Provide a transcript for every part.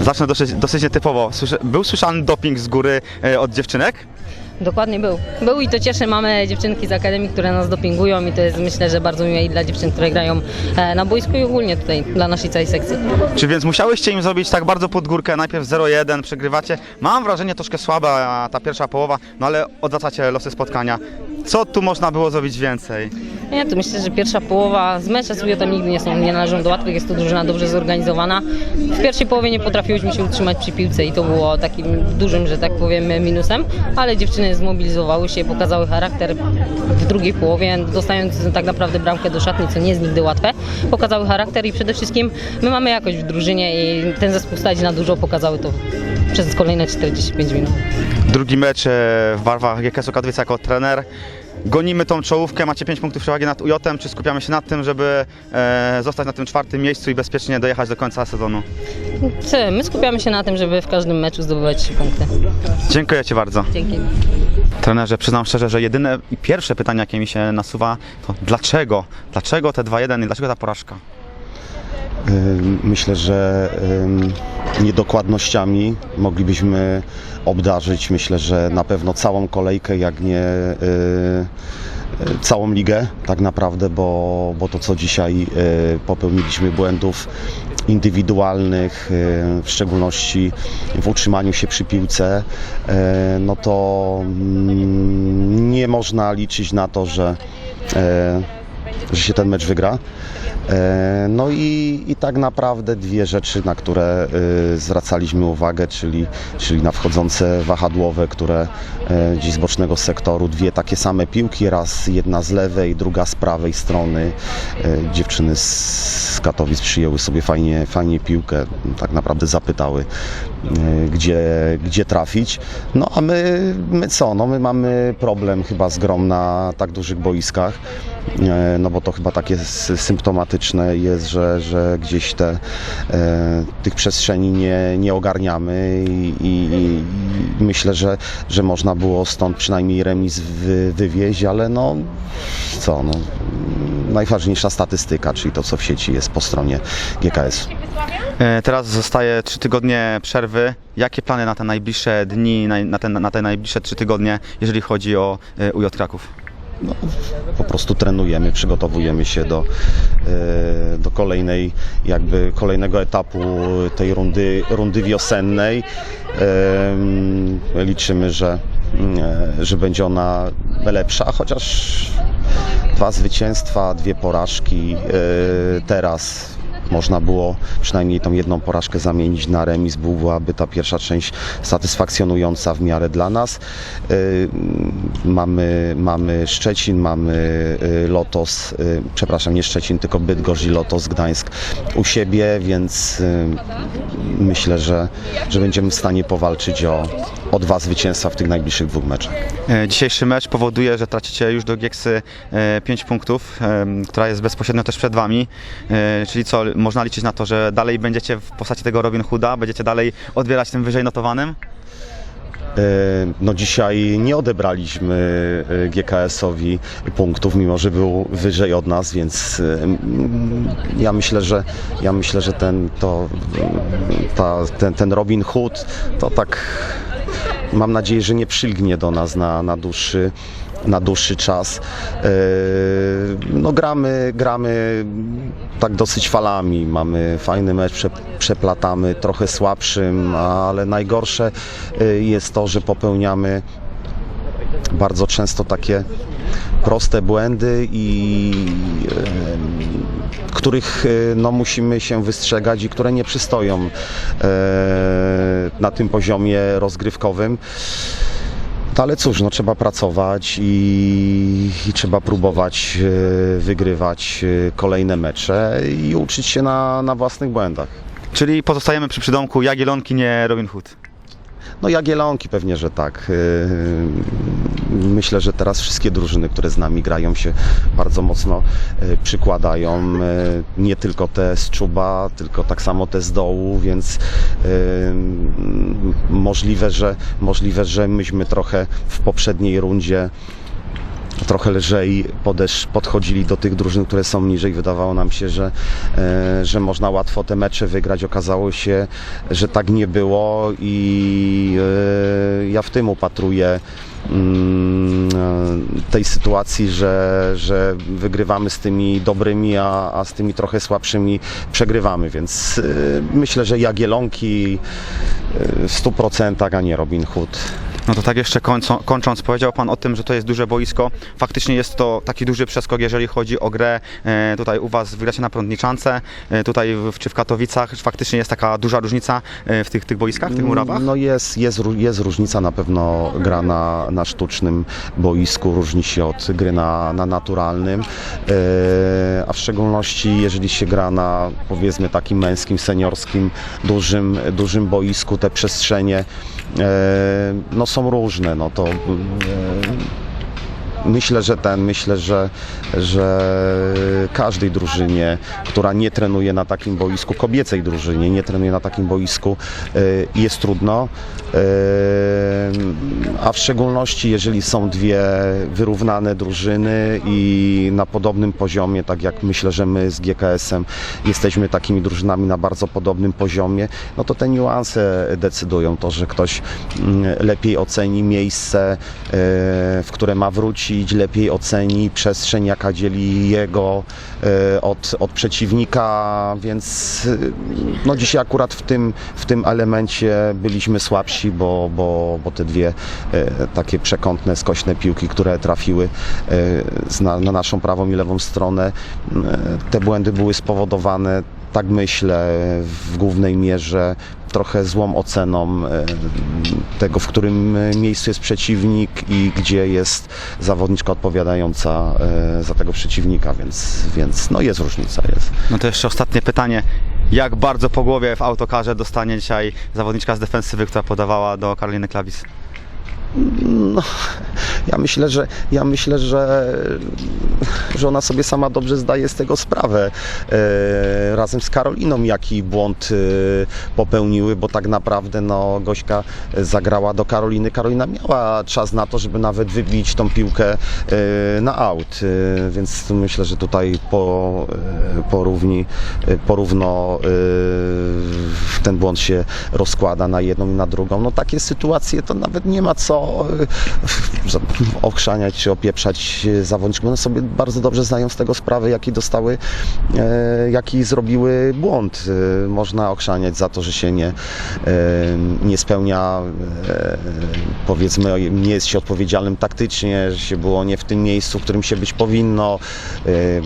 Zacznę dosyć, dosyć nietypowo. Słyszę, był słyszany doping z góry e, od dziewczynek? Dokładnie był. Był i to cieszy. Mamy dziewczynki z Akademii, które nas dopingują i to jest myślę, że bardzo miłe i dla dziewczyn, które grają e, na boisku i ogólnie tutaj dla naszej całej sekcji. Czy więc musiałyście im zrobić tak bardzo pod górkę, najpierw 0-1, przegrywacie? Mam wrażenie troszkę słaba ta pierwsza połowa, no ale odwracacie losy spotkania. Co tu można było zrobić więcej? Nie, myślę, że pierwsza połowa z mecze sobie tam nigdy nie są, nie należą do łatwych, jest to drużyna dobrze zorganizowana. W pierwszej połowie nie potrafiłyśmy się utrzymać przy piłce i to było takim dużym, że tak powiem, minusem, ale dziewczyny zmobilizowały się, pokazały charakter w drugiej połowie, dostając tak naprawdę bramkę do szatni, co nie jest nigdy łatwe. Pokazały charakter i przede wszystkim my mamy jakość w drużynie i ten zespół stać na dużo, pokazały to przez kolejne 45 minut. Drugi mecz e, w barwach GKS-u Katowice jako trener. Gonimy tą czołówkę, macie 5 punktów przewagi nad UJ, czy skupiamy się na tym, żeby e, zostać na tym czwartym miejscu i bezpiecznie dojechać do końca sezonu? Co, My skupiamy się na tym, żeby w każdym meczu zdobywać 3 punkty. Dziękuję Ci bardzo. Dzięki. Trenerze, przyznam szczerze, że jedyne i pierwsze pytanie, jakie mi się nasuwa, to dlaczego? Dlaczego te 2-1 i dlaczego ta porażka? Myślę, że niedokładnościami moglibyśmy obdarzyć, myślę, że na pewno całą kolejkę, jak nie y, całą ligę tak naprawdę, bo, bo to co dzisiaj y, popełniliśmy błędów indywidualnych, y, w szczególności w utrzymaniu się przy piłce, no to mm, nie można liczyć na to, że, że się ten mecz wygra. E, No i, i tak naprawdę dwie rzeczy, na które y, zwracaliśmy uwagę, czyli, czyli na wchodzące wahadłowe, które e, gdzieś z bocznego sektoru, dwie takie same piłki, raz jedna z lewej, druga z prawej strony. E, Dziewczyny z Katowic przyjęły sobie fajnie, fajnie piłkę, tak naprawdę zapytały, e, gdzie, gdzie trafić. No a my, my co, no my mamy problem chyba z grom na tak dużych boiskach. E, no bo to chyba takie symptomatyczne jest, że, że gdzieś te, e, tych przestrzeni nie, nie ogarniamy i, i, myślę, że, że można było stąd przynajmniej remis wy, wywieźć, ale no co, no, najważniejsza statystyka, czyli to co w sieci jest po stronie GKS. E, Teraz zostaje 3 tygodnie przerwy. Jakie plany na te najbliższe dni, na, te, na te najbliższe 3 tygodnie, jeżeli chodzi o UJ Kraków? Po prostu trenujemy, przygotowujemy się do, e, do kolejnej, jakby kolejnego etapu tej rundy, rundy wiosennej. Em, Liczymy, że, e, że będzie ona lepsza, chociaż dwa zwycięstwa, dwie porażki e, teraz można było przynajmniej tą jedną porażkę zamienić na remis, byłaby ta pierwsza część satysfakcjonująca w miarę dla nas. Mamy, mamy Szczecin, mamy y, Lotos, y, przepraszam, nie Szczecin, tylko Bydgoszcz i Lotos Gdańsk u siebie, więc y, myślę, że, że będziemy w stanie powalczyć o, o dwa zwycięstwa w tych najbliższych dwóch meczach. E, Dzisiejszy mecz powoduje, że tracicie już do Gieksy 5 punktów, e, która jest bezpośrednio też przed Wami. E, Czyli co, można liczyć na to, że dalej będziecie w postaci tego Robin Hooda, będziecie dalej odbierać tym wyżej notowanym? E, No dzisiaj nie odebraliśmy e, GKS-owi punktów, mimo że był wyżej od nas, więc e, ja myślę, że ja myślę, że ten, to, ta, ten, ten Robin Hood to tak mam nadzieję, że nie przylgnie do nas na, na dłuższy na dłuższy czas. E, No gramy, gramy tak dosyć falami. Mamy fajny mecz, prze, przeplatamy trochę słabszym, ale najgorsze e, jest to, że popełniamy bardzo często takie proste błędy i których e, no, musimy się wystrzegać i które nie przystoją e, na tym poziomie rozgrywkowym. No Ale cóż, no trzeba pracować i, i trzeba próbować e, wygrywać kolejne mecze i uczyć się na, na własnych błędach. Czyli pozostajemy przy przydomku Jagiellonki, nie Robin Hood. No Jagiellonki pewnie, że tak. Yy, Myślę, że teraz wszystkie drużyny, które z nami grają się bardzo mocno yy, przykładają. Yy, Nie tylko te z czuba, tylko tak samo te z dołu, więc możliwe, że, możliwe, że myśmy trochę w poprzedniej rundzie trochę lżej podesz, podchodzili do tych drużyn, które są niżej. Wydawało nam się, że, e, że można łatwo te mecze wygrać. Okazało się, że tak nie było i e, ja w tym upatruję mm, tej sytuacji, że, że wygrywamy z tymi dobrymi, a, a z tymi trochę słabszymi przegrywamy, więc e, myślę, że Jagielonki w 100%, a nie Robin Hood. No to tak jeszcze kończąc, powiedział Pan o tym, że to jest duże boisko. Faktycznie jest to taki duży przeskok, jeżeli chodzi o grę. E, tutaj u Was wygracie na Prądniczance, e, tutaj w, czy w Katowicach. Faktycznie jest taka duża różnica e, w tych, tych boiskach, w tych murawach? No jest, jest, jest różnica, na pewno gra na, na sztucznym boisku różni się od gry na, na naturalnym, a w szczególności jeżeli się gra na powiedzmy takim męskim, seniorskim, dużym, dużym boisku, te przestrzenie no są różne, no to e, Myślę, że ten, myślę, że, że każdej drużynie, która nie trenuje na takim boisku, kobiecej drużynie, nie trenuje na takim boisku, y, jest trudno. Y, A w szczególności, jeżeli są dwie wyrównane drużyny i na podobnym poziomie, tak jak myślę, że my z GKS-em jesteśmy takimi drużynami na bardzo podobnym poziomie, no to te niuanse decydują to, że ktoś mm, lepiej oceni miejsce, y, w które ma wrócić, lepiej oceni przestrzeń, jaka dzieli jego y, od, od przeciwnika, więc y, no dzisiaj akurat w tym, w tym elemencie byliśmy słabsi, bo, bo, bo te dwie y, takie przekątne, skośne piłki, które trafiły na, na naszą prawą i lewą stronę, te błędy były spowodowane tak myślę, w głównej mierze trochę złą oceną e, tego, w którym e, miejscu jest przeciwnik i gdzie jest zawodniczka odpowiadająca e, za tego przeciwnika, więc, więc no jest różnica, jest. No to jeszcze ostatnie pytanie. Jak bardzo po głowie w autokarze dostanie dzisiaj zawodniczka z defensywy, która podawała do Karoliny Klawis? No, ja myślę, że ja myślę, że, że ona sobie sama dobrze zdaje z tego sprawę. E, razem z Karoliną jaki błąd e, popełniły, bo tak naprawdę no, Gośka zagrała do Karoliny. Karolina miała czas na to, żeby nawet wybić tą piłkę e, na aut, e, więc myślę, że tutaj po, e, porówni, e, porówno e, ten błąd się rozkłada na jedną i na drugą. No takie sytuacje to nawet nie ma co e, za- ochrzaniać czy opieprzać zawodniczków. One sobie bardzo dobrze zdają z tego sprawę, jaki dostały, e, jaki zrobiły błąd. E, Można ochrzaniać za to, że się nie, nie spełnia, powiedzmy, nie jest się odpowiedzialnym taktycznie, że się było nie w tym miejscu, w którym się być powinno,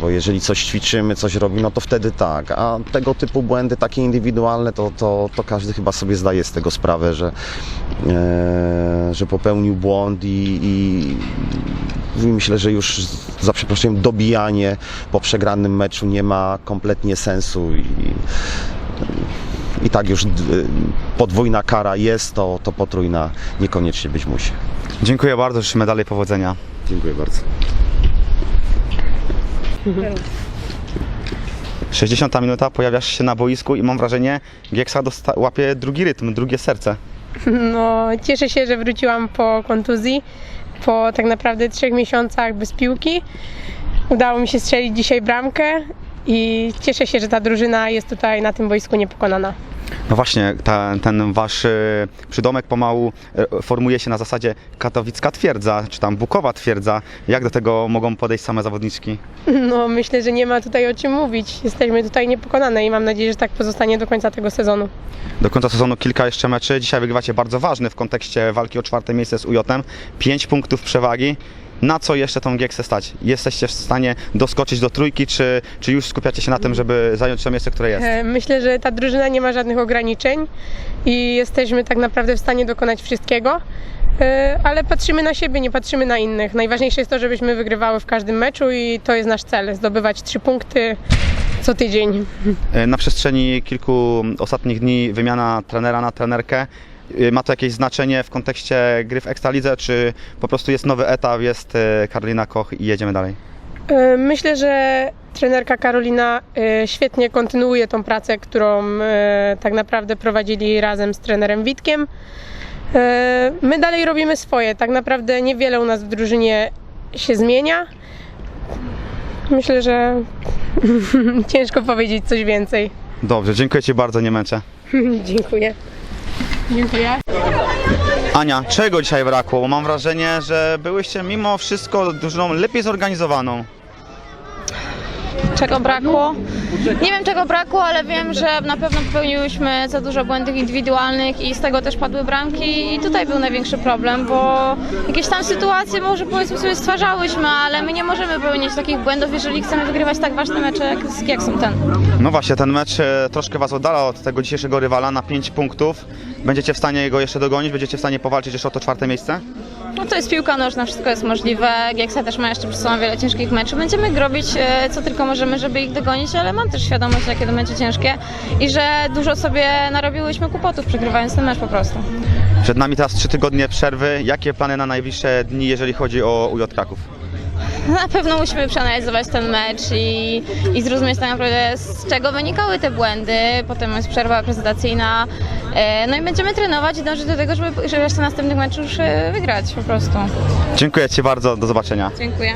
bo jeżeli coś ćwiczymy, coś robimy, no to wtedy tak. A tego typu błędy, takie indywidualne, to, to, to każdy chyba sobie zdaje z tego sprawę, że, że popełnił błąd i, i myślę, że już za przeproszeniem dobijanie po przegranym meczu nie ma kompletnie sensu i, i tak już d- podwójna kara jest, to, to potrójna niekoniecznie być musi. Dziękuję bardzo, życzymy dalej powodzenia. Dziękuję bardzo. 60 minuta, pojawiasz się na boisku i mam wrażenie, Gieksa łapie drugi rytm, drugie serce. No, cieszę się, że wróciłam po kontuzji, po tak naprawdę trzech miesiącach bez piłki. Udało mi się strzelić dzisiaj bramkę i cieszę się, że ta drużyna jest tutaj na tym boisku niepokonana. No właśnie, ta, ten wasz e, przydomek pomału e, formuje się na zasadzie katowicka twierdza, czy tam bukowa twierdza. Jak do tego mogą podejść same zawodniczki? No, myślę, że nie ma tutaj o czym mówić. Jesteśmy tutaj niepokonane i mam nadzieję, że tak pozostanie do końca tego sezonu. Do końca sezonu kilka jeszcze meczy. Dzisiaj wygrywacie bardzo ważny w kontekście walki o czwarte miejsce z UJ-em. Pięć punktów przewagi. Na co jeszcze tą Gieksę stać? Jesteście w stanie doskoczyć do trójki, czy, czy już skupiacie się na tym, żeby zająć to miejsce, które jest? E, Myślę, że ta drużyna nie ma żadnych ograniczeń i jesteśmy tak naprawdę w stanie dokonać wszystkiego. E, Ale patrzymy na siebie, nie patrzymy na innych. Najważniejsze jest to, żebyśmy wygrywały w każdym meczu i to jest nasz cel zdobywać trzy punkty co tydzień. E, Na przestrzeni kilku ostatnich dni wymiana trenera na trenerkę. E, Ma to jakieś znaczenie w kontekście gry w Ekstralidze, czy po prostu jest nowy etap, jest e, Karolina Koch i jedziemy dalej? E, Myślę, że trenerka Karolina e, świetnie kontynuuje tą pracę, którą e, tak naprawdę prowadzili razem z trenerem Witkiem. My dalej robimy swoje. Tak naprawdę niewiele u nas w drużynie się zmienia. Myślę, że ciężko powiedzieć coś więcej. Dobrze, dziękuję Ci bardzo, nie męczę. Dziękuję. Dziękuję. Ania, czego dzisiaj brakło? Bo mam wrażenie, że byłyście mimo wszystko drużyną lepiej zorganizowaną. czego brakło. Nie wiem czego brakło, ale wiem, że na pewno popełniłyśmy za dużo błędów indywidualnych i z tego też padły bramki i tutaj był największy problem, bo jakieś tam sytuacje może powiedzmy sobie stwarzałyśmy, ale my nie możemy popełnić takich błędów, jeżeli chcemy wygrywać tak ważne mecze jak, jak są ten. No właśnie, ten mecz e, troszkę Was oddala od tego dzisiejszego rywala na 5 punktów. Będziecie w stanie go jeszcze dogonić? Będziecie w stanie powalczyć jeszcze o to czwarte miejsce? No to jest piłka nożna, wszystko jest możliwe. Gieksa też ma jeszcze przed sobą wiele ciężkich meczów. Będziemy robić e, co tylko możemy, żeby ich dogonić, ale mam też świadomość, jakie to będzie ciężkie i że dużo sobie narobiłyśmy kłopotów przegrywając ten mecz po prostu. Przed nami teraz 3 tygodnie przerwy. Jakie plany na najbliższe dni, jeżeli chodzi o UJ Kraków? Na pewno musimy przeanalizować ten mecz i, i zrozumieć tak naprawdę z czego wynikały te błędy. Potem jest przerwa prezentacyjna. E, No i będziemy trenować i dążyć do tego, żeby, żeby jeszcze następnych meczów już e, wygrać po prostu. Dziękuję Ci bardzo, do zobaczenia. Dziękuję.